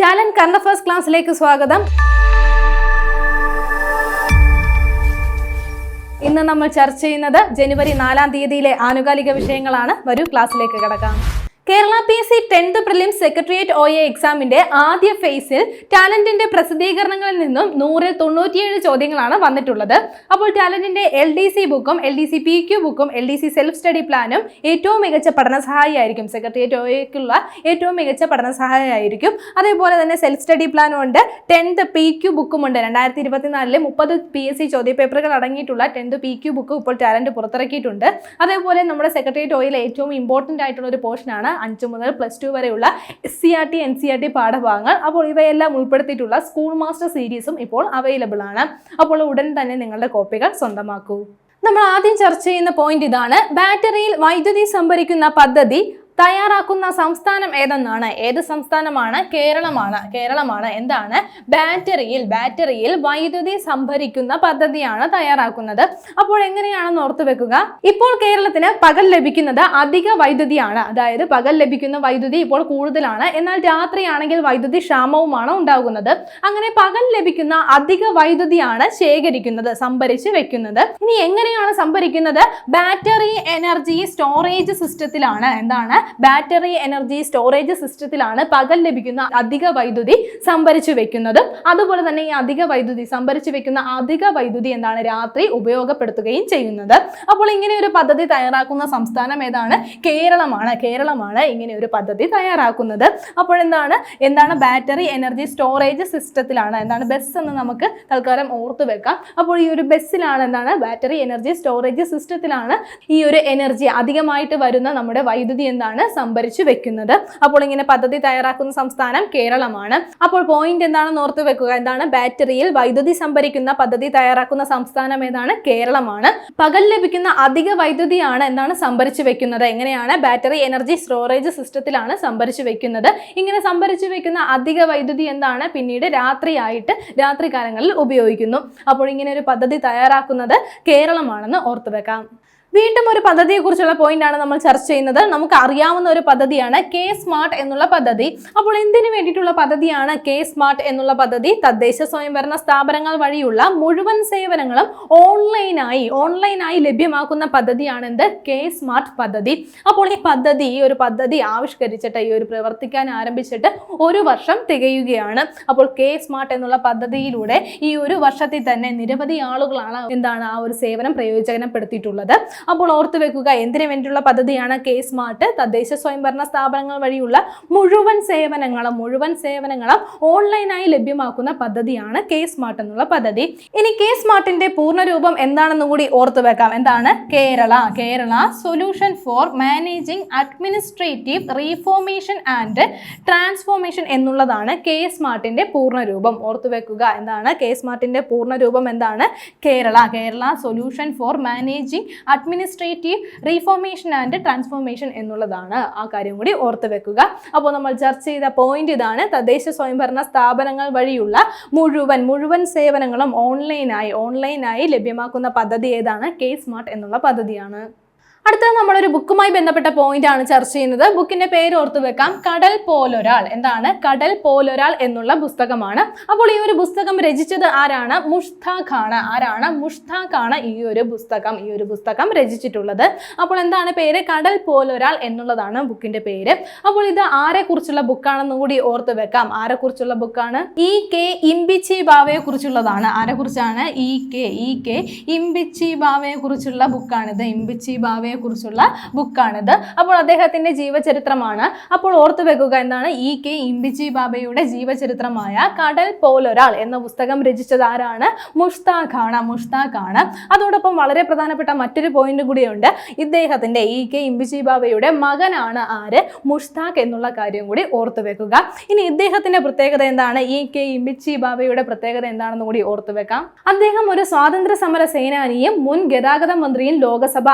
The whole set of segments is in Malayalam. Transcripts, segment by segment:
ടാലന്റ് കറണ്ട് ഫസ്റ്റ് ക്ലാസ്സിലേക്ക് സ്വാഗതം. ഇന്ന് നമ്മൾ ചർച്ച ചെയ്യുന്നത് ജനുവരി നാലാം തീയതിയിലെ ആനുകാലിക വിഷയങ്ങളാണ്. വരൂ ക്ലാസ്സിലേക്ക് കിടക്കാം. Kerala P S C tenth prelim secretariat O A എക്സാമിന്റെ ആദ്യ ഫേസിൽ ടാലന്റിന്റെ പ്രസിദ്ധീകരണങ്ങളിൽ നിന്നും നൂറിൽ തൊണ്ണൂറ്റിയേഴ് ചോദ്യങ്ങളാണ് വന്നിട്ടുള്ളത്. അപ്പോൾ ടാലന്റിന്റെ എൽ ഡി സി ബുക്കും L D C P Q ബുക്കും L D C self study പ്ലാനും ഏറ്റവും മികച്ച പഠന സഹായിയായിരിക്കും സെക്രട്ടേറിയറ്റ് ഒ എക്കുള്ള ഏറ്റവും മികച്ച പഠന സഹായിയായിരിക്കും അതേപോലെ തന്നെ സെൽഫ് സ്റ്റഡി പ്ലാനും ഉണ്ട്. ടെൻത്ത് പി ക്യു ബുക്കും ഉണ്ട്. രണ്ടായിരത്തി ഇരുപത്തിനാലിലെ മുപ്പത് പി എസ് സി ചോദ്യപേപ്പറുകൾ അടങ്ങിയിട്ടുള്ള ടെൻത്ത് പി ക്യു ബുക്ക് ഇപ്പോൾ ടാലന്റ് പുറത്തിറക്കിയിട്ടുണ്ട്. അതേപോലെ നമ്മുടെ സെക്രട്ടേറിയറ്റ് ഒയിലെ ഏറ്റവും ഇമ്പോർട്ടന്റ് ആയിട്ടുള്ള ഒരു പോർഷനാണ് അഞ്ച് മുതൽ പ്ലസ് ടു വരെയുള്ള S C R T N C R T പാഠഭാഗങ്ങൾ. അപ്പോൾ ഇവയെല്ലാം ഉൾപ്പെടുത്തിയിട്ടുള്ള സ്കൂൾ മാസ്റ്റർ സീരീസും ഇപ്പോൾ അവൈലബിൾ ആണ്. അപ്പോൾ ഉടൻ തന്നെ നിങ്ങളുടെ കോപ്പികൾ സ്വന്തമാക്കൂ. നമ്മൾ ആദ്യം ചർച്ച ചെയ്യുന്ന പോയിന്റ് ഇതാണ്. ബാറ്ററിയിൽ വൈദ്യുതി സംഭരിക്കുന്ന പദ്ധതി തയ്യാറാക്കുന്ന സംസ്ഥാനം ഏതെന്നാണ്? ഏത് സംസ്ഥാനമാണ്? കേരളമാണ്. കേരളമാണ്. എന്താണ്? ബാറ്ററിയിൽ ബാറ്ററിയിൽ വൈദ്യുതി സംഭരിക്കുന്ന പദ്ധതിയാണ് തയ്യാറാക്കുന്നത്. അപ്പോൾ എങ്ങനെയാണെന്ന് ഓർത്തു വെക്കുക? ഇപ്പോൾ കേരളത്തിന് പകൽ ലഭിക്കുന്നത് അധിക വൈദ്യുതിയാണ്. അതായത് പകൽ ലഭിക്കുന്ന വൈദ്യുതി ഇപ്പോൾ കൂടുതലാണ്. എന്നാൽ രാത്രിയാണെങ്കിൽ വൈദ്യുതി ക്ഷാമവുമാണ് ഉണ്ടാകുന്നത്. അങ്ങനെ പകൽ ലഭിക്കുന്ന അധിക വൈദ്യുതിയാണ് ശേഖരിക്കുന്നത് സംഭരിച്ച് വെക്കുന്നത്. ഇനി എങ്ങനെയാണ് സംഭരിക്കുന്നത്? ബാറ്ററി എനർജി സ്റ്റോറേജ് സിസ്റ്റത്തിലാണ്. എന്താണ്? ബാറ്ററി എനർജി സ്റ്റോറേജ് സിസ്റ്റത്തിലാണ് പകൽ ലഭിക്കുന്ന അധിക വൈദ്യുതി സംഭരിച്ചു വെക്കുന്നത്. അതുപോലെ തന്നെ ഈ അധിക വൈദ്യുതി സംഭരിച്ചു വെക്കുന്ന അധിക വൈദ്യുതി എന്താണ് രാത്രി ഉപയോഗപ്പെടുത്തുകയും ചെയ്യുന്നത്. അപ്പോൾ ഇങ്ങനെ ഒരു പദ്ധതി തയ്യാറാക്കുന്ന സംസ്ഥാനം ഏതാണ്? കേരളമാണ്. കേരളമാണ് ഇങ്ങനെ ഒരു പദ്ധതി തയ്യാറാക്കുന്നത്. അപ്പോൾ എന്താണ്? എന്താണ് ബാറ്ററി എനർജി സ്റ്റോറേജ് സിസ്റ്റത്തിലാണ്? എന്താണ് ബസ് എന്ന് നമുക്ക് തൽക്കാലം ഓർത്തു വെക്കാം. അപ്പോൾ ഈ ഒരു ബസ്സിലാണ് എന്താണ്? ബാറ്ററി എനർജി സ്റ്റോറേജ് സിസ്റ്റത്തിലാണ് ഈ ഒരു എനർജി അധികമായിട്ട് വരുന്ന നമ്മുടെ വൈദ്യുതി എന്താണ്? സംഭരിച്ചു വെക്കുന്നത്. അപ്പോൾ ഇങ്ങനെ പദ്ധതി തയ്യാറാക്കുന്ന സംസ്ഥാനം കേരളമാണ്. അപ്പോൾ പോയിന്റ് എന്താണെന്ന് ഓർത്ത് വെക്കുക. എന്താണ്? ബാറ്ററിയിൽ വൈദ്യുതി സംഭരിക്കുന്ന പദ്ധതി തയ്യാറാക്കുന്ന സംസ്ഥാനം ഏതാണ്? കേരളമാണ്. പകൽ ലഭിക്കുന്ന അധിക വൈദ്യുതിയാണ് എന്താണ് സംഭരിച്ചു വെക്കുന്നത്? എങ്ങനെയാണ്? ബാറ്ററി എനർജി സ്റ്റോറേജ് സിസ്റ്റത്തിലാണ് സംഭരിച്ചു വെക്കുന്നത്. ഇങ്ങനെ സംഭരിച്ചു വെക്കുന്ന അധിക വൈദ്യുതി എന്താണ്? പിന്നീട് രാത്രിയായിട്ട് രാത്രി കാലങ്ങളിൽ ഉപയോഗിക്കുന്നു. അപ്പോൾ ഇങ്ങനെ ഒരു പദ്ധതി തയ്യാറാക്കുന്നത് കേരളമാണെന്ന് ഓർത്തു വെക്കാം. വീണ്ടും ഒരു പദ്ധതിയെക്കുറിച്ചുള്ള പോയിന്റ് ആണ് നമ്മൾ ചർച്ച ചെയ്യുന്നത്. നമുക്ക് അറിയാവുന്ന ഒരു പദ്ധതിയാണ് കെ സ്മാർട്ട് എന്നുള്ള പദ്ധതി. അപ്പോൾ എന്തിനു വേണ്ടിയിട്ടുള്ള പദ്ധതിയാണ് കെ സ്മാർട്ട് എന്നുള്ള പദ്ധതി? തദ്ദേശ സ്വയംഭരണ സ്ഥാപനങ്ങൾ വഴിയുള്ള മുഴുവൻ സേവനങ്ങളും ഓൺലൈനായി ഓൺലൈനായി ലഭ്യമാക്കുന്ന പദ്ധതിയാണ് എന്ത് കെ സ്മാർട്ട് പദ്ധതി. അപ്പോൾ ഈ പദ്ധതി ഈ ഒരു പദ്ധതി ആവിഷ്കരിച്ചിട്ട് ഈ ഒരു പ്രവർത്തിക്കാൻ ആരംഭിച്ചിട്ട് ഒരു വർഷം തികയുകയാണ്. അപ്പോൾ കെ സ്മാർട്ട് എന്നുള്ള പദ്ധതിയിലൂടെ ഈ ഒരു വർഷത്തിൽ തന്നെ നിരവധി ആളുകളാണ് എന്താണ് ആ ഒരു സേവനം പ്രയോജനപ്പെടുത്തിയിട്ടുള്ളത്. അപ്പോൾ ഓർത്തു വെക്കുക എന്തിനു വേണ്ടിയുള്ള പദ്ധതിയാണ് കെ സ്മാർട്ട്? തദ്ദേശ സ്വയംഭരണ സ്ഥാപനങ്ങൾ വഴിയുള്ള മുഴുവൻ സേവനങ്ങളും മുഴുവൻ സേവനങ്ങളും ഓൺലൈനായി ലഭ്യമാക്കുന്ന പദ്ധതിയാണ് കെ സ്മാർട്ട് എന്നുള്ള പദ്ധതി. ഇനി കെ സ്മാർട്ടിന്റെ പൂർണരൂപം എന്താണെന്ന് കൂടി ഓർത്തു വെക്കാം. എന്താണ്? Kerala Kerala solution for managing administrative reformation and transformation എന്നുള്ളതാണ് കെ സ്മാർട്ടിന്റെ പൂർണരൂപം. ഓർത്തു വെക്കുക എന്താണ്? കെ സ്മാർട്ടിന്റെ പൂർണരൂപം എന്താണ്? Kerala Kerala solution for managing administrative reformation and transformation എന്നുള്ളതാണ് ആ കാര്യം കൂടി ഓർത്ത് വെക്കുക. അപ്പോൾ നമ്മൾ ചർച്ച ചെയ്ത പോയിന്റ് ഇതാണ്. തദ്ദേശ സ്വയംഭരണ സ്ഥാപനങ്ങൾ വഴിയുള്ള മുഴുവൻ മുഴുവൻ സേവനങ്ങളും ഓൺലൈനായി ഓൺലൈനായി ലഭ്യമാക്കുന്ന പദ്ധതി ഏതാണ്? കെ സ്മാർട്ട് എന്നുള്ള പദ്ധതിയാണ്. അടുത്തത് നമ്മളൊരു ബുക്കുമായി ബന്ധപ്പെട്ട പോയിന്റ് ആണ് ചർച്ച ചെയ്യുന്നത്. ബുക്കിന്റെ പേര് ഓർത്തു വെക്കാം. കടൽ പോലൊരാൾ. എന്താണ്? കടൽ പോലൊരാൾ എന്നുള്ള പുസ്തകമാണ്. അപ്പോൾ ഈ ഒരു പുസ്തകം രചിച്ചത് ആരാണ്? മുഷ്താഖാണ്. ആരാണ് മുഷ്താഖാണ് ഈ ഒരു പുസ്തകം ഈ ഒരു പുസ്തകം രചിച്ചിട്ടുള്ളത്? അപ്പോൾ എന്താണ് പേര്? കടൽ പോലൊരാൾ എന്നുള്ളതാണ് ബുക്കിന്റെ പേര്. അപ്പോൾ ഇത് ആരെ കുറിച്ചുള്ള ബുക്കാണെന്ന് കൂടി ഓർത്ത് വെക്കാം. ആരെ കുറിച്ചുള്ള ബുക്കാണ്? ഇ കെ ഇംബിച്ചി ബാവയെ കുറിച്ചുള്ളതാണ് ആരെ കുറിച്ചാണ് E K E K Imbichi ബാവയെ കുറിച്ചുള്ള ബുക്കാണിത്. ഇംബിച്ചി ബാവയെ കുറിച്ചുള്ള ബുക്കാണിത്. അപ്പോൾ അദ്ദേഹത്തിന്റെ ജീവചരിത്രമാണ്. അപ്പോൾ ഓർത്തു വെക്കുക എന്താണ്? ഇ കെ ഇംബിജി ബാബയുടെ ജീവചരിത്രമായ കടൽ പോലൊരാൾ എന്ന പുസ്തകം രചിച്ചത് ആരാണ്? മുഷ്താഖ് ആണ് മുഷ്താഖ് ആണ് അതോടൊപ്പം വളരെ പ്രധാനപ്പെട്ട മറ്റൊരു പോയിന്റ് കൂടിയുണ്ട്. ഇദ്ദേഹത്തിന്റെ ഇ കെ ഇംബിജി ബാബയുടെ മകനാണ് ആര്? മുഷ്താഖ് എന്നുള്ള കാര്യം കൂടി ഓർത്തു വെക്കുക. ഇനി ഇദ്ദേഹത്തിന്റെ പ്രത്യേകത എന്താണ്? ഇ കെ ഇംബിച്ചി ബാബയുടെ പ്രത്യേകത എന്താണെന്ന് കൂടി ഓർത്തു വെക്കാം. അദ്ദേഹം ഒരു സ്വാതന്ത്ര്യ സമര സേനാനിയും മുൻ ഗതാഗത മന്ത്രിയും ലോകസഭ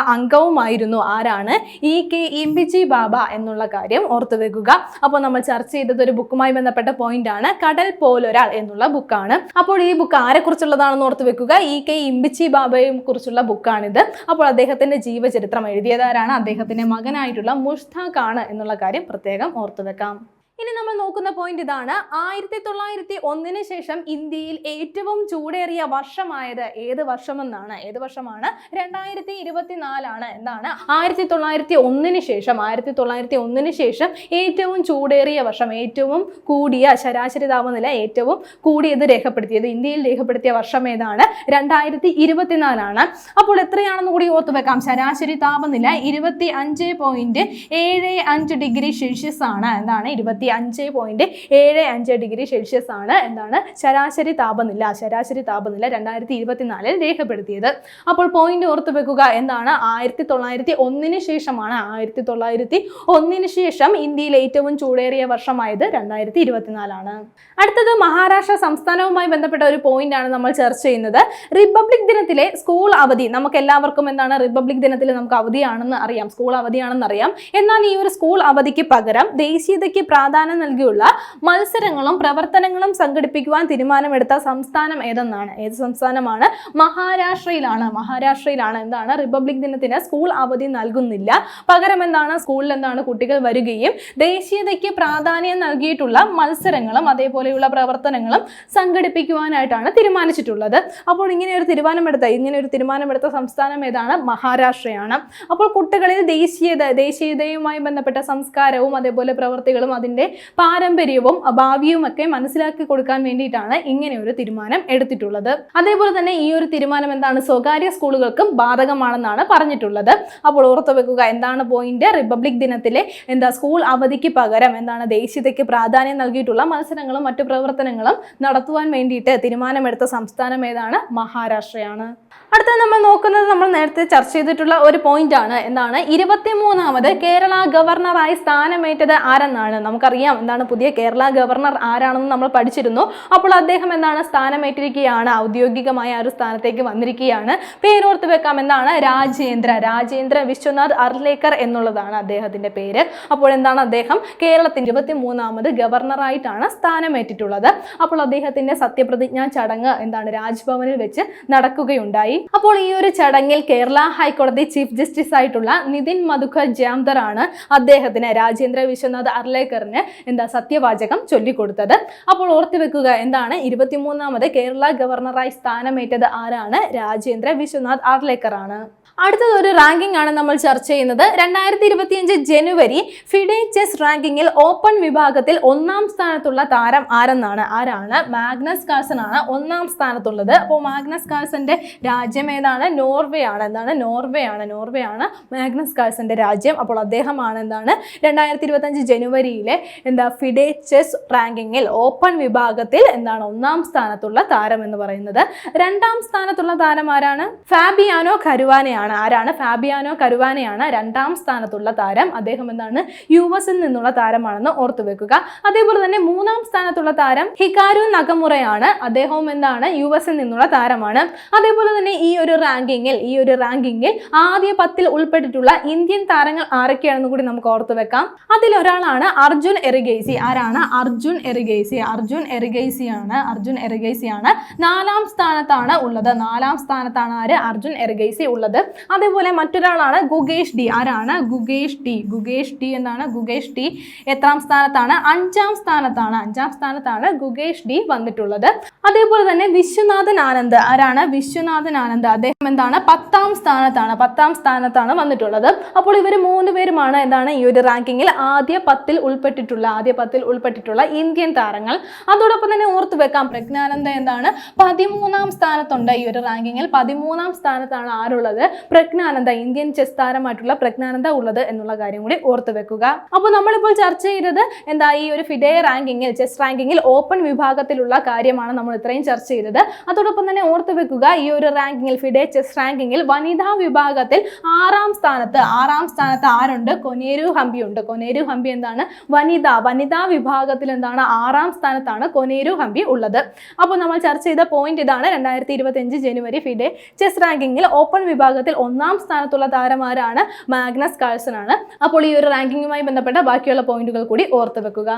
അംഗവുമായിരുന്നു ആരാണ്? ഇ കെ ഇംബിജി ബാബ എന്നുള്ള കാര്യം ഓർത്തു വെക്കുക. അപ്പോൾ നമ്മൾ ചർച്ച ചെയ്തത് ഒരു ബുക്കുമായി ബന്ധപ്പെട്ട പോയിന്റ് ആണ്. കടൽ പോലൊരാൾ എന്നുള്ള ബുക്കാണ്. അപ്പോൾ ഈ ബുക്ക് ആരെ കുറിച്ചുള്ളതാണെന്ന് ഓർത്തു വെക്കുക. ഇ കെ ഇംബിച്ചി ബാബയെ കുറിച്ചുള്ള ബുക്കാണിത്. അപ്പോൾ അദ്ദേഹത്തിന്റെ ജീവചരിത്രം എഴുതിയതാരാണ് അദ്ദേഹത്തിന്റെ മകനായിട്ടുള്ള മുഷ്താഖ് ആണ് എന്നുള്ള കാര്യം പ്രത്യേകം ഓർത്തു വെക്കാം. ഇനി നമ്മൾ നോക്കുന്ന പോയിന്റ് ഇതാണ്. ആയിരത്തി തൊള്ളായിരത്തി ഒന്നിന് ശേഷം ഇന്ത്യയിൽ ഏറ്റവും ചൂടേറിയ വർഷമായത് ഏത് വർഷമെന്നാണ്? ഏത് വർഷമാണ്? രണ്ടായിരത്തി ഇരുപത്തിനാലാണ് എന്താണ്? ആയിരത്തി തൊള്ളായിരത്തി ഒന്നിന് ശേഷം ആയിരത്തി തൊള്ളായിരത്തി ഒന്നിന് ശേഷം ഏറ്റവും ചൂടേറിയ വർഷം ഏറ്റവും കൂടിയ ശരാശരി താപനില ഏറ്റവും കൂടിയത് രേഖപ്പെടുത്തിയത് ഇന്ത്യയിൽ രേഖപ്പെടുത്തിയ വർഷം ഏതാണ്? രണ്ടായിരത്തി ഇരുപത്തിനാലാണ് അപ്പോൾ എത്രയാണെന്ന് കൂടി ഓർത്തു വെക്കാം. ശരാശരി താപനില ഇരുപത്തി അഞ്ച് പോയിന്റ് ഏഴ് അഞ്ച് ഡിഗ്രി സെൽഷ്യസ് ആണ്. എന്താണ്? ഇരുപത്തി അഞ്ച് പോയിന്റ് ഏഴ് അഞ്ച് ഡിഗ്രി സെൽഷ്യസ് ആണ് എന്താണ് ശരാശരി താപനില ശരാശരി താപനില രണ്ടായിരത്തി ഇരുപത്തിനാലിൽ രേഖപ്പെടുത്തിയത്. അപ്പോൾ പോയിന്റ് ഓർത്ത് വെക്കുക എന്താണ് ആയിരത്തി തൊള്ളായിരത്തി ഒന്നിന് ശേഷമാണ് ആയിരത്തി തൊള്ളായിരത്തി ഒന്നിന് ശേഷം ഇന്ത്യയിൽ ഏറ്റവും ചൂടേറിയ വർഷമായത് രണ്ടായിരത്തി ഇരുപത്തിനാലാണ് അടുത്തത് മഹാരാഷ്ട്ര സംസ്ഥാനവുമായി ബന്ധപ്പെട്ട ഒരു പോയിന്റ് ആണ് നമ്മൾ ചർച്ച ചെയ്യുന്നത്. റിപ്പബ്ലിക് ദിനത്തിലെ സ്കൂൾ അവധി നമുക്ക് എല്ലാവർക്കും എന്താണ് റിപ്പബ്ലിക് ദിനത്തിൽ നമുക്ക് അവധിയാണെന്ന് അറിയാം സ്കൂൾ അവധിയാണെന്ന് അറിയാം. എന്നാൽ ഈ ഒരു സ്കൂൾ അവധിക്ക് പകരം ദേശീയതയ്ക്ക് പ്രാധാന്യം നൽകിയുള്ള മത്സരങ്ങളും പ്രവർത്തനങ്ങളും സംഘടിപ്പിക്കുവാൻ തീരുമാനമെടുത്ത സംസ്ഥാനം ഏതെന്നാണ്? ഏത് സംസ്ഥാനമാണ്? മഹാരാഷ്ട്രയിലാണ്. മഹാരാഷ്ട്രയിലാണ്. എന്താണ്? റിപ്പബ്ലിക് ദിനത്തിന് സ്കൂൾ അവധി നൽകുന്നില്ല. പകരം എന്താണ്? സ്കൂളിൽ എന്താണ്? കുട്ടികൾ വരികയും ദേശീയതയ്ക്ക് പ്രാധാന്യം നൽകിയിട്ടുള്ള മത്സരങ്ങളും അതേപോലെയുള്ള പ്രവർത്തനങ്ങളും സംഘടിപ്പിക്കുവാനായിട്ടാണ് തീരുമാനിച്ചിട്ടുള്ളത്. അപ്പോൾ ഇങ്ങനെ ഒരു തീരുമാനമെടുത്ത ഇങ്ങനെ ഒരു തീരുമാനമെടുത്ത സംസ്ഥാനം ഏതാണ്? മഹാരാഷ്ട്രയാണ്. അപ്പോൾ കുട്ടികളിൽ ദേശീയത ദേശീയതയുമായി ബന്ധപ്പെട്ട സംസ്കാരവും അതേപോലെ പ്രവൃത്തികളും അതിന്റെ പാരമ്പര്യവും ഭാവിയും ഒക്കെ മനസ്സിലാക്കി കൊടുക്കാൻ വേണ്ടിയിട്ടാണ് ഇങ്ങനെ ഒരു തീരുമാനം എടുത്തിട്ടുള്ളത്. അതേപോലെ തന്നെ ഈ ഒരു തീരുമാനം എന്താണ്? സ്വകാര്യ സ്കൂളുകൾക്കും ബാധകമാണെന്നാണ് പറഞ്ഞിട്ടുള്ളത്. അപ്പോൾ ഓർത്തു വെക്കുക എന്താണ് പോയിന്റ് റിപ്പബ്ലിക് ദിനത്തിലെ എന്താ സ്കൂൾ അവധിക്ക് പകരം എന്താണ് ദേശീയതയ്ക്ക് പ്രാധാന്യം നൽകിയിട്ടുള്ള മത്സരങ്ങളും മറ്റു പ്രവർത്തനങ്ങളും നടത്തുവാൻ വേണ്ടിയിട്ട് തീരുമാനമെടുത്ത സംസ്ഥാനം ഏതാണ്? മഹാരാഷ്ട്രയാണ്. അടുത്ത നമ്മൾ നോക്കുന്നത് നമ്മൾ നേരത്തെ ചർച്ച ചെയ്തിട്ടുള്ള ഒരു പോയിന്റ് ആണ്. എന്താണ്? ഇരുപത്തിമൂന്നാമത് കേരള ഗവർണറായി സ്ഥാനമേറ്റത് ആരെന്നാണ്? നമുക്കറിയാം. എന്താണ് പുതിയ കേരള ഗവർണർ ആരാണെന്ന് നമ്മൾ പഠിച്ചിരുന്നു. അപ്പോൾ അദ്ദേഹം എന്താണ് സ്ഥാനമേറ്റിരിക്കുകയാണ് ഔദ്യോഗികമായ ഒരു സ്ഥാനത്തേക്ക് വന്നിരിക്കുകയാണ്. പേരോർത്ത് വെക്കാം എന്താണ് രാജേന്ദ്ര രാജേന്ദ്ര വിശ്വനാഥ് അർലേക്കർ എന്നുള്ളതാണ് അദ്ദേഹത്തിന്റെ പേര്. അപ്പോൾ എന്താണ് അദ്ദേഹം കേരളത്തിന്റെ ഇരുപത്തി മൂന്നാമത് ഗവർണറായിട്ടാണ് സ്ഥാനമേറ്റിട്ടുള്ളത്. അപ്പോൾ അദ്ദേഹത്തിന്റെ സത്യപ്രതിജ്ഞാ ചടങ്ങ് എന്താണ് രാജ്ഭവനിൽ വെച്ച് നടക്കുകയുണ്ടായി. അപ്പോൾ ഈ ഒരു ചടങ്ങിൽ കേരള ഹൈക്കോടതി ചീഫ് ജസ്റ്റിസ് ആയിട്ടുള്ള നിതിൻ മധുക്കർ ജാംദർ ആണ് അദ്ദേഹത്തിന് രാജേന്ദ്ര വിശ്വനാഥ് അർലേക്കറിന് എന്താ സത്യവാചകം ചൊല്ലിക്കൊടുത്തത്. അപ്പോൾ ഓർത്തു വെക്കുക എന്താണ് ഇരുപത്തിമൂന്നാമത് കേരള ഗവർണറായി സ്ഥാനമേറ്റത് ആരാണ്? രാജേന്ദ്ര വിശ്വനാഥ് ആർലേക്കർ ആണ് അടുത്തത് ഒരു റാങ്കിംഗ് ആണ് നമ്മൾ ചർച്ച ചെയ്യുന്നത്. രണ്ടായിരത്തി ഇരുപത്തിയഞ്ച് ജനുവരി ഫിഡെ ചെസ് റാങ്കിങ്ങിൽ ഓപ്പൺ വിഭാഗത്തിൽ ഒന്നാം സ്ഥാനത്തുള്ള താരം ആരെന്നാണ്? ആരാണ്? മാഗ്നസ് കാൾസൺ ആണ് ഒന്നാം സ്ഥാനത്തുള്ളത്. അപ്പോൾ മാഗ്നസ് കാൾസന്റെ രാജ്യം ഏതാണ്? നോർവേ ആണ്. എന്താണ്? നോർവേ ആണ്. നോർവേ ആണ് മാഗ്നസ് കാൾസന്റെ രാജ്യം. അപ്പോൾ അദ്ദേഹമാണ് എന്താണ്? രണ്ടായിരത്തി ഇരുപത്തഞ്ച് ജനുവരിയിലെ എന്താ ഫിഡെ ചെസ് റാങ്കിങ്ങിൽ ഓപ്പൺ വിഭാഗത്തിൽ എന്താണ്? ഒന്നാം സ്ഥാനത്തുള്ള താരം എന്ന് പറയുന്നത്. രണ്ടാം സ്ഥാനത്തുള്ള താരം ആരാണ്? ഫാബിയാനോ കരുവാനയാണ് ആരാണ്? ഫാബിയാനോ കരുവാനയാണ് രണ്ടാം സ്ഥാനത്തുള്ള താരം. അദ്ദേഹം എന്താണ്? യു എസിൽ നിന്നുള്ള താരമാണെന്ന് ഓർത്തു വെക്കുക. അതേപോലെ തന്നെ മൂന്നാം സ്ഥാനത്തുള്ള താരം ഹിക്കാരു നഗമുറയാണ്. അദ്ദേഹവും എന്താണ്? യു എസിൽ നിന്നുള്ള താരമാണ്. അതേപോലെ തന്നെ ഈ ഒരു റാങ്കിങ്ങിൽ ഈ ഒരു റാങ്കിങ്ങിൽ ആദ്യ പത്തിൽ ഉൾപ്പെട്ടിട്ടുള്ള ഇന്ത്യൻ താരങ്ങൾ ആരൊക്കെയാണെന്ന് കൂടി നമുക്ക് ഓർത്തു വെക്കാം. അതിലൊരാളാണ് അർജുൻ എറിഗേസി. ആരാണ്? അർജുൻ എറിഗേസി. അർജുൻ എറിഗേസിയാണ്. അർജുൻ എറിഗേസിയാണ് നാലാം സ്ഥാനത്താണ് ഉള്ളത്. നാലാം സ്ഥാനത്താണ് ആര്? അർജുൻ എറിഗേസി ഉള്ളത്. അതേപോലെ മറ്റൊരാളാണ് ഗുഗേഷ് ഡി. ആരാണ്? ഗുഗേഷ് ഡി. ഗുഗേഷ് ഡി എന്നാണ് ഗുഗേഷ് ഡി എത്രാം സ്ഥാനത്താണ്? അഞ്ചാം സ്ഥാനത്താണ്. അഞ്ചാം സ്ഥാനത്താണ് ഗുഗേഷ് ഡി വന്നിട്ടുള്ളത്. അതേപോലെ തന്നെ വിശ്വനാഥൻ ആനന്ദ്. ആരാണ്? വിശ്വനാഥൻ ആനന്ദ്. അദ്ദേഹം എന്താണ്? പത്താം സ്ഥാനത്താണ്. പത്താം സ്ഥാനത്താണ് വന്നിട്ടുള്ളത്. അപ്പോൾ ഇവർ മൂന്ന് പേരുമാണ് എന്താണ്? ഈ ഒരു റാങ്കിങ്ങിൽ ആദ്യ പത്തിൽ ഉൾപ്പെട്ടിട്ടുള്ള ആദ്യ പത്തിൽ ഉൾപ്പെട്ടിട്ടുള്ള ഇന്ത്യൻ താരങ്ങൾ. അതോടൊപ്പം തന്നെ ഓർത്തു വെക്കാം പ്രജ്ഞാനന്ദ എന്താണ്? പതിമൂന്നാം സ്ഥാനത്തുണ്ട് ഈ ഒരു റാങ്കിങ്ങിൽ. പതിമൂന്നാം സ്ഥാനത്താണ് ആരുള്ളത്? പ്രജ്ഞാനന്ദ ഇന്ത്യൻ ചെസ് താരമായിട്ടുള്ള പ്രജ്ഞാനന്ദ ഉള്ളത് എന്നുള്ള കാര്യം കൂടി ഓർത്തു വെക്കുക. അപ്പോൾ നമ്മളിപ്പോൾ ചർച്ച ചെയ്തത് എന്താ ഈ ഒരു ഫിഡേ റാങ്കിങ്ങിൽ ചെസ് റാങ്കിങ്ങിൽ ഓപ്പൺ വിഭാഗത്തിലുള്ള കാര്യമാണ് നമ്മൾ ഇത്രയും ചർച്ച ചെയ്തത്. അതോടൊപ്പം തന്നെ ഓർത്തു വെക്കുക ഈ ഒരു റാങ്കിങ്ങിൽ ഫിഡേ ചെസ് റാങ്കിങ്ങിൽ വനിതാ വിഭാഗത്തിൽ ആറാം സ്ഥാനത്ത് ആറാം സ്ഥാനത്ത് ആരുണ്ട്? കൊനേരു ഹംപി ഉണ്ട്. കൊനേരു ഹംപി എന്താണ്? വനിത വനിതാ വിഭാഗത്തിൽ എന്താണ്? ആറാം സ്ഥാനത്താണ് കൊനേരു ഹംപി ഉള്ളത്. അപ്പോൾ നമ്മൾ ചർച്ച ചെയ്ത പോയിന്റ് ഇതാണ്. രണ്ടായിരത്തി ഇരുപത്തി അഞ്ച് ജനുവരി ഫിഡേ ചെസ് റാങ്കിങ്ങിൽ ഓപ്പൺ വിഭാഗത്തിൽ ഒന്നാം സ്ഥാനത്തുള്ള താരമാരാണ് മാഗ്നസ് കാഴ്സൺ ആണ്. അപ്പോൾ ഈ ഒരു റാങ്കിങ്ങുമായി ബന്ധപ്പെട്ട ബാക്കിയുള്ള പോയിന്റുകൾ കൂടി ഓർത്ത് വെക്കുക.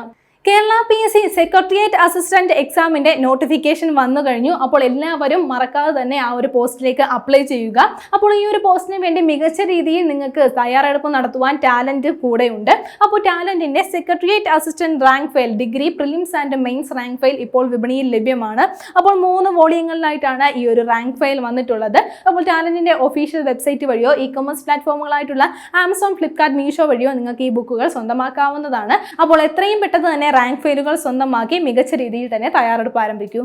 Kerala P S C secretariat assistant എക്സാമിന്റെ നോട്ടിഫിക്കേഷൻ വന്നു കഴിഞ്ഞു. അപ്പോൾ എല്ലാവരും മറക്കാതെ തന്നെ ആ ഒരു പോസ്റ്റിലേക്ക് അപ്ലൈ ചെയ്യുക. അപ്പോൾ ഈ ഒരു പോസ്റ്റിന് വേണ്ടി മികച്ച രീതിയിൽ നിങ്ങൾക്ക് തയ്യാറെടുപ്പ് നടത്തുവാൻ ടാലന്റ് കൂടെയുണ്ട് അപ്പോൾ ടാലന്റിന്റെ secretariat assistant rank file degree prelims and mains rank file ഇപ്പോൾ വിപണിയിൽ ലഭ്യമാണ്. അപ്പോൾ മൂന്ന് വോളിയങ്ങളിലായിട്ടാണ് ഈ ഒരു റാങ്ക് ഫയൽ വന്നിട്ടുള്ളത്. അപ്പോൾ ടാലന്റിന്റെ ഒഫീഷ്യൽ വെബ്സൈറ്റ് വഴിയോ ഇ കൊമേഴ്സ് പ്ലാറ്റ്ഫോമുകളായിട്ടുള്ള ആമസോൺ ഫ്ലിപ്കാർട്ട് മീഷോ വഴിയോ നിങ്ങൾക്ക് ഈ ബുക്കുകൾ സ്വന്തമാക്കാവുന്നതാണ്. അപ്പോൾ എത്രയും പെട്ടെന്ന് തന്നെ റാങ്ക് ഫെയിലുകൾ സ്വന്തമാക്കി മികച്ച രീതിയിൽ തന്നെ തയ്യാറെടുപ്പ് ആരംഭിക്കൂ.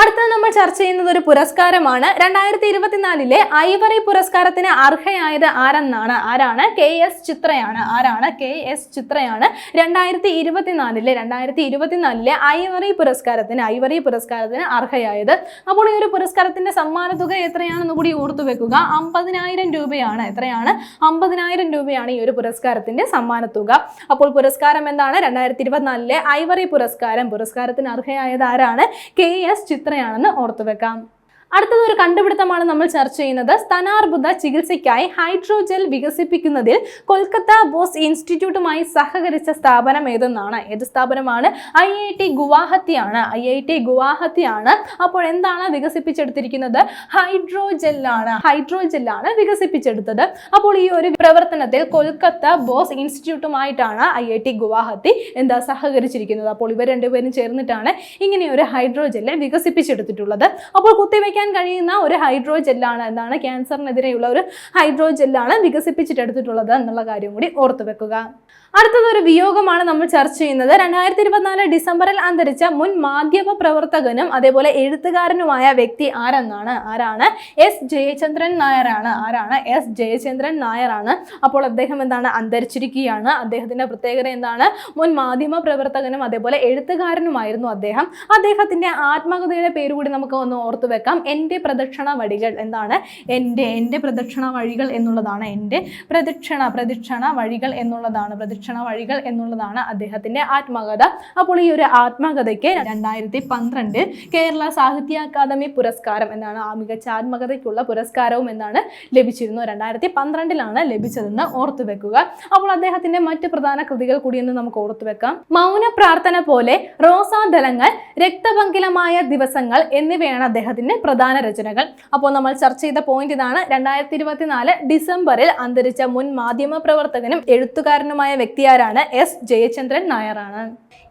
അടുത്തത് നമ്മൾ ചർച്ച ചെയ്യുന്നത് ഒരു പുരസ്കാരമാണ്. രണ്ടായിരത്തി ഇരുപത്തിനാലിലെ ഐവറി പുരസ്കാരത്തിന് അർഹയായത് ആരെന്നാണ്? ആരാണ്? കെ എസ് ചിത്രയാണ്. ആരാണ്? കെ എസ് ചിത്രയാണ്. രണ്ടായിരത്തി ഇരുപത്തിനാലിലെ രണ്ടായിരത്തി ഇരുപത്തിനാലിലെ ഐവറി പുരസ്കാരത്തിന് ഐവറി പുരസ്കാരത്തിന് അർഹയായത്. അപ്പോൾ ഈ ഒരു പുരസ്കാരത്തിന്റെ സമ്മാന തുക എത്രയാണെന്ന് കൂടി ഓർത്തു വെക്കുക. അമ്പതിനായിരം രൂപയാണ്. എത്രയാണ്? അമ്പതിനായിരം രൂപയാണ് ഈ ഒരു പുരസ്കാരത്തിന്റെ സമ്മാന തുക അപ്പോൾ പുരസ്കാരം എന്താണ്? രണ്ടായിരത്തി ഇരുപത്തിനാലിലെ ഐവറി പുരസ്കാരം. പുരസ്കാരത്തിന് അർഹയായത് ആരാണ്? കെ എസ് ചിത്രയാണെന്ന് ഓർത്തു വെക്കാം അടുത്തത് ഒരു കണ്ടുപിടുത്തമാണ് നമ്മൾ ചർച്ച ചെയ്യുന്നത്. സ്തനാർബുദ ചികിത്സയ്ക്കായി ഹൈഡ്രോജെൽ വികസിപ്പിക്കുന്നതിൽ കൊൽക്കത്ത ബോസ് ഇൻസ്റ്റിറ്റ്യൂട്ടുമായി സഹകരിച്ച സ്ഥാപനം ഏതെന്നാണ്? ഏത് സ്ഥാപനമാണ്? ഐ ഐ ടി ഗുവാഹത്തിയാണ്. ഐ ഐ ടി ഗുവാഹത്തിയാണ്. അപ്പോൾ എന്താണ് വികസിപ്പിച്ചെടുത്തിരിക്കുന്നത്? ഹൈഡ്രോജെല്ലാണ്. ഹൈഡ്രോജെല്ലാണ് വികസിപ്പിച്ചെടുത്തത്. അപ്പോൾ ഈ ഒരു പ്രവർത്തനത്തിൽ കൊൽക്കത്ത ബോസ് ഇൻസ്റ്റിറ്റ്യൂട്ടുമായിട്ടാണ് ഐ ഐ ടി ഗുവാഹത്തി എന്താ സഹകരിച്ചിരിക്കുന്നത്? അപ്പോൾ ഇവർ രണ്ടുപേരും ചേർന്നിട്ടാണ് ഇങ്ങനെ ഒരു ഹൈഡ്രോജെല്ല് വികസിപ്പിച്ചെടുത്തിട്ടുള്ളത്. അപ്പോൾ കുത്തിവയ്ക്കാൻ കഴിയുന്ന ഒരു ഹൈഡ്രോജെല്ലാണ് എന്താണ് ക്യാൻസറിനെതിരെയുള്ള ഒരു ഹൈഡ്രോജെല്ലാണ് വികസിപ്പിച്ചിട്ടെടുത്തിട്ടുള്ളത് എന്നുള്ള കാര്യം കൂടി ഓർത്തു വെക്കുക അടുത്തത് ഒരു വിയോഗമാണ് നമ്മൾ ചർച്ച ചെയ്യുന്നത്. രണ്ടായിരത്തി ഇരുപത്തിനാല് ഡിസംബറിൽ അന്തരിച്ച മുൻ മാധ്യമ പ്രവർത്തകനും അതേപോലെ എഴുത്തുകാരനുമായ വ്യക്തി ആരെന്നാണ്? ആരാണ്? എസ്. ജയചന്ദ്രൻ നായരാണ്. ആരാണ്? എസ്. ജയചന്ദ്രൻ നായരാണ്. അപ്പോൾ അദ്ദേഹം എന്താണ്? അന്തരിച്ചിരിക്കുകയാണ്. അദ്ദേഹത്തിന്റെ പ്രത്യേകത എന്താണ്? മുൻ മാധ്യമ പ്രവർത്തകനും അതേപോലെ എഴുത്തുകാരനുമായിരുന്നു അദ്ദേഹം. അദ്ദേഹത്തിന്റെ ആത്മകഥയുടെ പേര് കൂടി നമുക്ക് ഒന്ന് ഓർത്തു വെക്കാം. എന്റെ പ്രദക്ഷിണ വഴികൾ എന്താണ്? എന്റെ എന്റെ പ്രദക്ഷിണ വഴികൾ എന്നുള്ളതാണ്. എന്റെ പ്രദക്ഷിണ പ്രദക്ഷിണ വഴികൾ എന്നുള്ളതാണ്. പ്രദക്ഷിണ വഴികൾ എന്നുള്ളതാണ് അദ്ദേഹത്തിന്റെ ആത്മകഥ. അപ്പോൾ ഈ ഒരു ആത്മകഥയ്ക്ക് രണ്ടായിരത്തി പന്ത്രണ്ട് കേരള സാഹിത്യ അക്കാദമി പുരസ്കാരം എന്നാണ് ആ മികച്ച ആത്മകഥയ്ക്കുള്ള പുരസ്കാരവും എന്നാണ് ലഭിച്ചിരുന്നത്. രണ്ടായിരത്തി പന്ത്രണ്ടിലാണ് ലഭിച്ചതെന്ന് ഓർത്തു വെക്കുക. അപ്പോൾ അദ്ദേഹത്തിന്റെ മറ്റ് പ്രധാന കൃതികൾ കൂടി എന്ന് നമുക്ക് ഓർത്തു വെക്കാം. മൗന പ്രാർത്ഥന പോലെ റോസാദലങ്ങൾ രക്തപങ്കിലമായ ദിവസങ്ങൾ എന്നിവയാണ് അദ്ദേഹത്തിന്റെ പ്രധാന രചനകൾ. അപ്പോൾ നമ്മൾ ചർച്ച ചെയ്ത പോയിന്റ് ഇതാണ്. രണ്ടായിരത്തി ഇരുപത്തിനാല് ഡിസംബറിൽ അന്തരിച്ച മുൻ മാധ്യമ പ്രവർത്തകനും എഴുത്തുകാരനുമായ വ്യക്തിയാരാണ് എസ് ജയചന്ദ്രൻ നായരാണ്.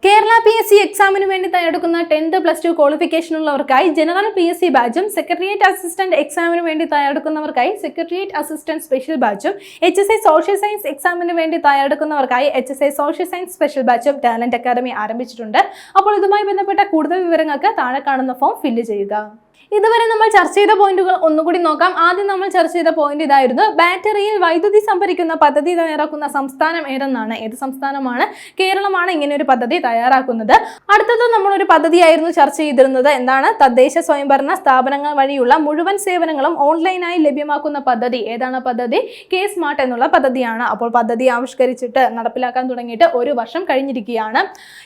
കേരള പി എസ് സി എക്സാമിന് വേണ്ടി തയ്യാറെടുക്കുന്ന ടെൻത്ത് പ്ലസ് ടു ക്വാളിഫിക്കേഷൻ ഉള്ളവർക്കായി ജനറൽ പി എസ് സി ബാച്ചും സെക്രട്ടേറിയറ്റ് അസിസ്റ്റന്റ് എക്സാമിന് വേണ്ടി തയ്യാറെടുക്കുന്നവർക്കായി secretariat assistant special ബാച്ചും H S I social science എക്സാമിന് വേണ്ടി തയ്യാറെടുക്കുന്നവർക്കായി H S I social science special ബാച്ചും Talent academy ആരംഭിച്ചിട്ടുണ്ട്. അപ്പോൾ ഇതുമായി ബന്ധപ്പെട്ട കൂടുതൽ വിവരങ്ങൾക്ക് താഴെ കാണുന്ന ഫോം ഫില്ല് ചെയ്യുക. ഇതുവരെ നമ്മൾ ചർച്ച ചെയ്ത പോയിന്റുകൾ ഒന്നുകൂടി നോക്കാം. ആദ്യം നമ്മൾ ചർച്ച ചെയ്ത പോയിന്റ് ഇതായിരുന്നു. ബാറ്ററിയിൽ വൈദ്യുതി സംഭരിക്കുന്ന പദ്ധതി തയ്യാറാക്കുന്ന സംസ്ഥാനം ഏതെന്നാണ്? ഏത് സംസ്ഥാനമാണ്? കേരളമാണ് ഇങ്ങനെ ഒരു പദ്ധതി തയ്യാറാക്കുന്നത്. അടുത്തത് നമ്മളൊരു പദ്ധതിയായിരുന്നു ചർച്ച ചെയ്തിരുന്നത്. എന്താണ്? തദ്ദേശ സ്വയംഭരണ സ്ഥാപനങ്ങൾ വഴിയുള്ള മുഴുവൻ സേവനങ്ങളും ഓൺലൈനായി ലഭ്യമാക്കുന്ന പദ്ധതി. ഏതാണ് പദ്ധതി? കെ സ്മാർട്ട് എന്നുള്ള പദ്ധതിയാണ്. അപ്പോൾ പദ്ധതി ആവിഷ്കരിച്ചിട്ട് നടപ്പിലാക്കാൻ തുടങ്ങിയിട്ട് ഒരു വർഷം കഴിഞ്ഞിരിക്കുകയാണ്.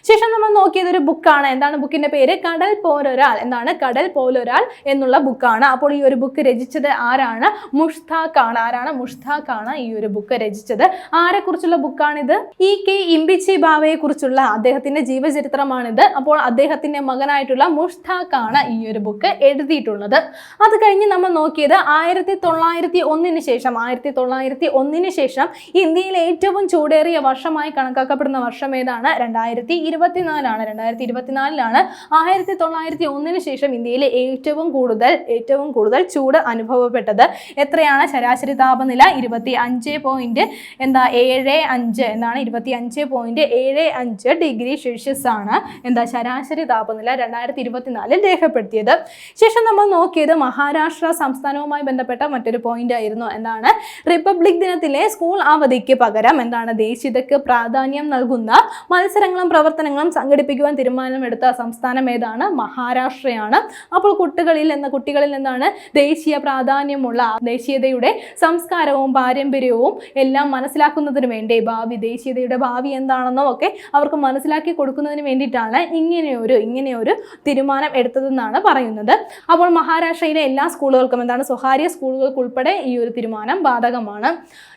ശേഷം നമ്മൾ നോക്കിയത് ഒരു ബുക്കാണ്. എന്താണ് ബുക്കിന്റെ പേര്? കടൽ പോലൊരാൾ. എന്താണ്? കടൽ പോലൊരാൾ. എന്നുള്ള ബുക്കാണ്. അപ്പോൾ ഈ ഒരു ബുക്ക് രചിച്ചത് ആരാണ്? മുഷ്താഖാണ്. ആരാണ് മുഷ്താഖാണ് ഈ ഒരു ബുക്ക് രചിച്ചത്? ആരെ കുറിച്ചുള്ള ബുക്കാണിത്? ഇ കെ ഇംബിച്ചി ബാവയെ കുറിച്ചുള്ള അദ്ദേഹത്തിന്റെ ജീവചരിത്രമാണിത്. അപ്പോൾ അദ്ദേഹത്തിന്റെ മകനായിട്ടുള്ള മുഷ്താഖാണ് ഈ ഒരു ബുക്ക് എഴുതിയിട്ടുള്ളത്. അത് കഴിഞ്ഞ് നമ്മൾ നോക്കിയത് ആയിരത്തി തൊള്ളായിരത്തി ഒന്നിന് ശേഷം. ആയിരത്തി തൊള്ളായിരത്തി ഒന്നിന് ശേഷം ഇന്ത്യയിൽ ഏറ്റവും ചൂടേറിയ വർഷമായി കണക്കാക്കപ്പെടുന്ന വർഷം ഏതാണ്? രണ്ടായിരത്തി ഇരുപത്തിനാലാണ് രണ്ടായിരത്തി ഇരുപത്തിനാലിലാണ് ആയിരത്തി തൊള്ളായിരത്തി ഒന്നിന് ശേഷം ഇന്ത്യയിലെ ഏറ്റവും കൂടുതൽ ഏറ്റവും കൂടുതൽ ചൂട് അനുഭവപ്പെട്ടത് എത്രയാണ്? ശരാശരി താപനില ഇരുപത്തി അഞ്ച് പോയിന്റ് എന്താ ഏഴ് അഞ്ച് എന്താണ് ഇരുപത്തി അഞ്ച് പോയിന്റ് ഏഴ് അഞ്ച് ഡിഗ്രി സെൽഷ്യസ് ആണ് എന്താ ശരാശരി താപനില രണ്ടായിരത്തി ഇരുപത്തിനാലിൽ രേഖപ്പെടുത്തിയത്. ശേഷം നമ്മൾ നോക്കിയത് മഹാരാഷ്ട്ര സംസ്ഥാനവുമായി ബന്ധപ്പെട്ട മറ്റൊരു പോയിന്റ് ആയിരുന്നു. എന്താണ്? റിപ്പബ്ലിക് ദിനത്തിലെ സ്കൂൾ അവധിക്ക് പകരം എന്താണ്? ദേശീയതയ്ക്ക് പ്രാധാന്യം നൽകുന്ന മത്സരങ്ങളും പ്രവർത്തനങ്ങളും സംഘടിപ്പിക്കുവാൻ തീരുമാനമെടുത്ത സംസ്ഥാനം ഏതാണ്? മഹാരാഷ്ട്രയാണ്. അപ്പോൾ കുട്ടികൾ സ്കൂളുകളിൽ എന്ന കുട്ടികളിൽ നിന്നാണ് ദേശീയ പ്രാധാന്യമുള്ള ദേശീയതയുടെ സംസ്കാരവും പാരമ്പര്യവും എല്ലാം മനസ്സിലാക്കുന്നതിന് വേണ്ടി? ഭാവി ദേശീയതയുടെ ഭാവി എന്താണെന്നോ ഒക്കെ അവർക്ക് മനസ്സിലാക്കി കൊടുക്കുന്നതിന് വേണ്ടിയിട്ടാണ് ഇങ്ങനെയൊരു ഇങ്ങനെയൊരു തീരുമാനം എടുത്തതെന്നാണ് പറയുന്നത്. അപ്പോൾ മഹാരാഷ്ട്രയിലെ എല്ലാ സ്കൂളുകൾക്കും എന്താണ് സ്വകാര്യ സ്കൂളുകൾക്കുൾപ്പെടെ ഈ ഒരു തീരുമാനം ബാധകമാണ്.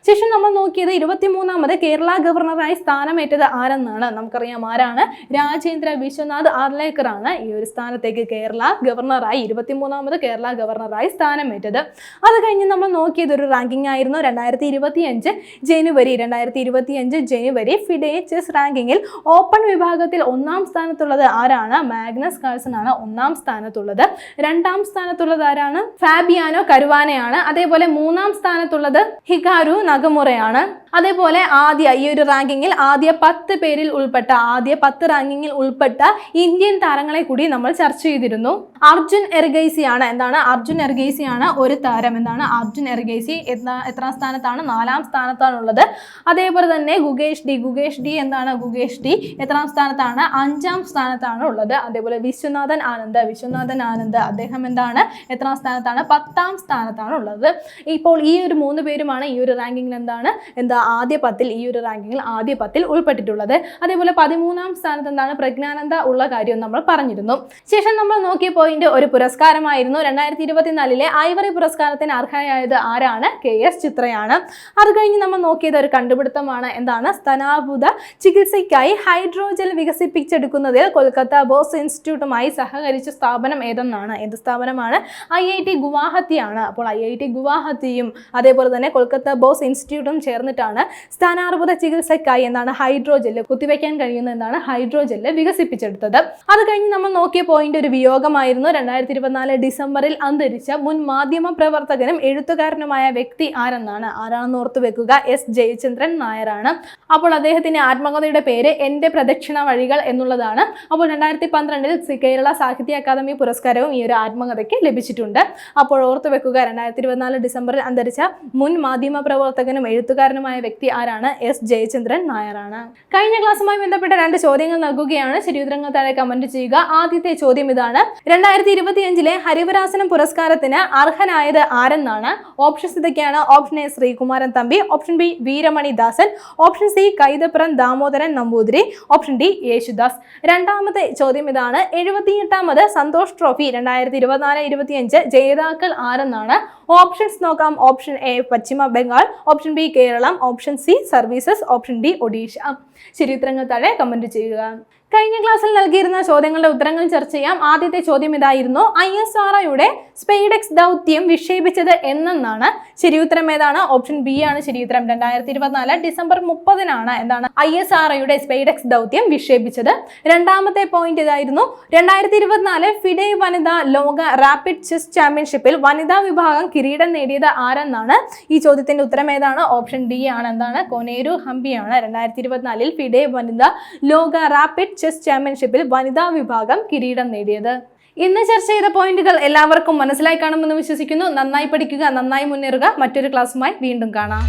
ശേഷം നമ്മൾ നോക്കിയത് ഇരുപത്തിമൂന്നാമത് കേരള ഗവർണറായി സ്ഥാനമേറ്റത് ആരെന്നാണ്? നമുക്കറിയാം ആരാണ്? രാജേന്ദ്ര വിശ്വനാഥ് ആർലേക്കർ ആണ് ഈ ഒരു സ്ഥാനത്തേക്ക് കേരള ഗവർണറായി ഇരുപത്തിമൂന്നാമത് കേരള ഗവർണറായി സ്ഥാനമേറ്റത്. അത് കഴിഞ്ഞ് നമ്മൾ നോക്കിയത് ഒരു റാങ്കിംഗ് ആയിരുന്നു രണ്ടായിരത്തി ഇരുപത്തി അഞ്ച് ജനുവരി. രണ്ടായിരത്തി ഇരുപത്തി അഞ്ച് ജനുവരി ഫിഡേ ചെസ് റാങ്കിങ്ങിൽ ഓപ്പൺ വിഭാഗത്തിൽ ഒന്നാം സ്ഥാനത്തുള്ളത് ആരാണ്? മാഗ്നസ് കാൾസൺ ആണ് ഒന്നാം സ്ഥാനത്തുള്ളത്. രണ്ടാം സ്ഥാനത്തുള്ളത് ആരാണ്? ഫാബിയാനോ കരുവാനയാണ് അതേപോലെ മൂന്നാം സ്ഥാനത്തുള്ളത് ഹികാരു നഗമുറയാണ്. അതേപോലെ ആദ്യ ഈ ഒരു റാങ്കിങ്ങിൽ ആദ്യ പത്ത് പേരിൽ ഉൾപ്പെട്ട ആദ്യ പത്ത് റാങ്കിങ്ങിൽ ഉൾപ്പെട്ട ഇന്ത്യൻ താരങ്ങളെ കൂടി നമ്മൾ ചർച്ച ചെയ്തിരുന്നു. അർജുൻ എർഗൈസിയാണ്. എന്താണ്? അർജുൻ എർഗൈസിയാണ് ഒരു താരം. എന്താണ്? അർജുൻ എർഗൈസി എത്ര സ്ഥാനത്താണ്? നാലാം സ്ഥാനത്താണ് ഉള്ളത് അതേപോലെ തന്നെ ഗുഗേഷ് ഡി. ഗുഗേഷ് ഡി എന്താണ്? ഗുഗേഷ് ഡി എത്രാം സ്ഥാനത്താണ്? അഞ്ചാം സ്ഥാനത്താണ് ഉള്ളത് അതേപോലെ വിശ്വനാഥൻ ആനന്ദ്. വിശ്വനാഥൻ ആനന്ദ് അദ്ദേഹം എന്താണ്? എത്രാം സ്ഥാനത്താണ്? പത്താം സ്ഥാനത്താണ് ഉള്ളത് ഇപ്പോൾ ഈ ഒരു മൂന്ന് പേരുമാണ് ഈ ഒരു റാങ്കിങ്ങിൽ എന്താണ്? എന്താ ആദ്യ പത്തിൽ ഈ ഒരു റാങ്കിങ്ങിൽ ആദ്യ പത്തിൽ ഉൾപ്പെട്ടിട്ടുള്ളത്. അതേപോലെ പതിമൂന്നാം സ്ഥാനത്ത് എന്താണ്? പ്രജ്ഞാനന്ദ ഉള്ള കാര്യം നമ്മൾ പറഞ്ഞിരുന്നു. ശേഷം നമ്മൾ നോക്കിയ പോയിന്റ് ഒരു പുരസ്കാരമായിരുന്നു. രണ്ടായിരത്തി ഇരുപത്തിനാലിലെ ഐവറി പുരസ്കാരത്തിന് അർഹയായത് ആരാണ്? കെ എസ് ചിത്രയാണ്. അത് കഴിഞ്ഞ് നമ്മൾ നോക്കിയത് ഒരു കണ്ടുപിടുത്തമാണ്. എന്താണ്? സ്ഥനാഭൂത ചികിത്സയ്ക്കായി ഹൈഡ്രോജൽ വികസിപ്പിച്ചെടുക്കുന്നതിൽ കൊൽക്കത്ത ബോസ് ഇൻസ്റ്റിറ്റ്യൂട്ടുമായി സഹകരിച്ച സ്ഥാപനം ഏതെന്നാണ്? ഏത് സ്ഥാപനമാണ്? ഐ ഐ ടി ഗുവാഹത്തിയാണ്. അപ്പോൾ ഐ ഐ ടി ഗുവാഹത്തിയും അതേപോലെ തന്നെ കൊൽക്കത്ത ബോസ് ഇൻസ്റ്റിറ്റ്യൂട്ടും ചേർന്നിട്ടാണ് സ്ഥാനാർബുദ ചികിത്സയ്ക്കായി എന്താണ് ഹൈഡ്രോജെല്ല് കുത്തിവെക്കാൻ കഴിയുന്ന എന്താണ് ഹൈഡ്രോജെല്ല് വികസിപ്പിച്ചെടുത്തത്. അത് കഴിഞ്ഞ് നമ്മൾ നോക്കിയ പോയിന്റ് ഒരു വിയോഗമായിരുന്നു. രണ്ടായിരത്തി ഇരുപത്തിനാല് ഡിസംബറിൽ അന്തരിച്ച മുൻ മാധ്യമ പ്രവർത്തകനും എഴുത്തുകാരനുമായ വ്യക്തി ആരെന്നാണ്? ആരാണെന്ന് ഓർത്തു വെക്കുക. എസ്. ജയചന്ദ്രൻ നായരാണ്. അപ്പോൾ അദ്ദേഹത്തിന്റെ ആത്മകഥയുടെ പേര് എന്റെ പ്രദക്ഷിണ വഴികൾ എന്നുള്ളതാണ്. അപ്പോൾ രണ്ടായിരത്തി പന്ത്രണ്ടിൽ കേരള സാഹിത്യ അക്കാദമി പുരസ്കാരവും ഈ ഒരു ആത്മകഥയ്ക്ക് ലഭിച്ചിട്ടുണ്ട്. അപ്പോൾ ഓർത്തു വെക്കുക രണ്ടായിരത്തി ഇരുപത്തിനാല് ഡിസംബറിൽ അന്തരിച്ച മുൻ മാധ്യമ പ്രവർത്തകനും എഴുത്തുകാരനുമായ വ്യക്തി ആരാണ്? എസ് ജയചന്ദ്രൻ നായരാണ്. കഴിഞ്ഞ ക്ലാസ്സുമായി ബന്ധപ്പെട്ട രണ്ട് ചോദ്യങ്ങൾ നൽകുകയാണ്. ശരിയുത്തരങ്ങൾ താഴെ കമന്റ് ചെയ്യുക. ആദ്യത്തെ ചോദ്യം ഇതാണ്. രണ്ടായിരത്തി ഇരുപത്തിയഞ്ചിലെ ഹരിവരാസനം പുരസ്കാരത്തിന് അർഹനായത് ആരെന്നാണ്? ഓപ്ഷൻസ് ഇതൊക്കെയാണ് option A Sreekumaran Thampi. Option B Veeramani Dasan. Option C Kaithapuram Damodaran Namboothiri. Option D Yesudas. രണ്ടാമത്തെ ചോദ്യം ഇതാണ്. എഴുപത്തിയെട്ടാമത് സന്തോഷ് ട്രോഫി രണ്ടായിരത്തി ഇരുപത്തിനാല് ഇരുപത്തിയഞ്ച് ജേതാക്കൾ ആരെന്നാണ്? ഓപ്ഷൻസ് നോക്കാം. Option A Paschima Bengal option B Keralam option C services option D Odisha. ശരി ഉത്തരങ്ങൾ താഴെ കമന്റ് ചെയ്യുക. കഴിഞ്ഞ ക്ലാസ്സിൽ നൽകിയിരുന്ന ചോദ്യങ്ങളുടെ ഉത്തരങ്ങൾ ചർച്ച ചെയ്യാം. ആദ്യത്തെ ചോദ്യം ഇതായിരുന്നു ഐ എസ് ആർ ഒയുടെ സ്പെയ്ഡെക്സ് ദൗത്യം വിക്ഷേപിച്ചത് എന്നെന്നാണ്. ശരിയുത്തരം ഏതാണ്? ഓപ്ഷൻ ബി ആണ് ശരിയുത്തരം. രണ്ടായിരത്തി ഇരുപത്തിനാല് ഡിസംബർ മുപ്പതിനാണ് എന്താണ് ഐ എസ് ആർ ഒയുടെ സ്പെയ്ഡെക്സ് ദൗത്യം വിക്ഷേപിച്ചത്. രണ്ടാമത്തെ പോയിന്റ് ഇതായിരുന്നു രണ്ടായിരത്തി ഇരുപത്തിനാല് ഫിഡെ വനിതാ ലോക റാപ്പിഡ് ചെസ് ചാമ്പ്യൻഷിപ്പിൽ വനിതാ വിഭാഗം കിരീടം നേടിയത് ആരെന്നാണ്? ഈ ചോദ്യത്തിന്റെ ഉത്തരം ഏതാണ്? ഓപ്ഷൻ ഡി ആണ്. എന്താണ്? കൊനേരു ഹംപിയാണ്. രണ്ടായിരത്തി ഇരുപത്തിനാലിൽ ഫിഡെ വനിതാ ലോക റാപ്പിഡ് ചെസ് ചാമ്പ്യൻഷിപ്പിൽ വനിതാ വിഭാഗം കിരീടം നേടിയത്. ഇന്ന് ചർച്ച ചെയ്ത പോയിന്റുകൾ എല്ലാവർക്കും മനസ്സിലായി കാണുമെന്ന് വിശ്വസിക്കുന്നു. നന്നായി പഠിക്കുക നന്നായി മുന്നേറുക. മറ്റൊരു ക്ലാസ്സുമായി വീണ്ടും കാണാം.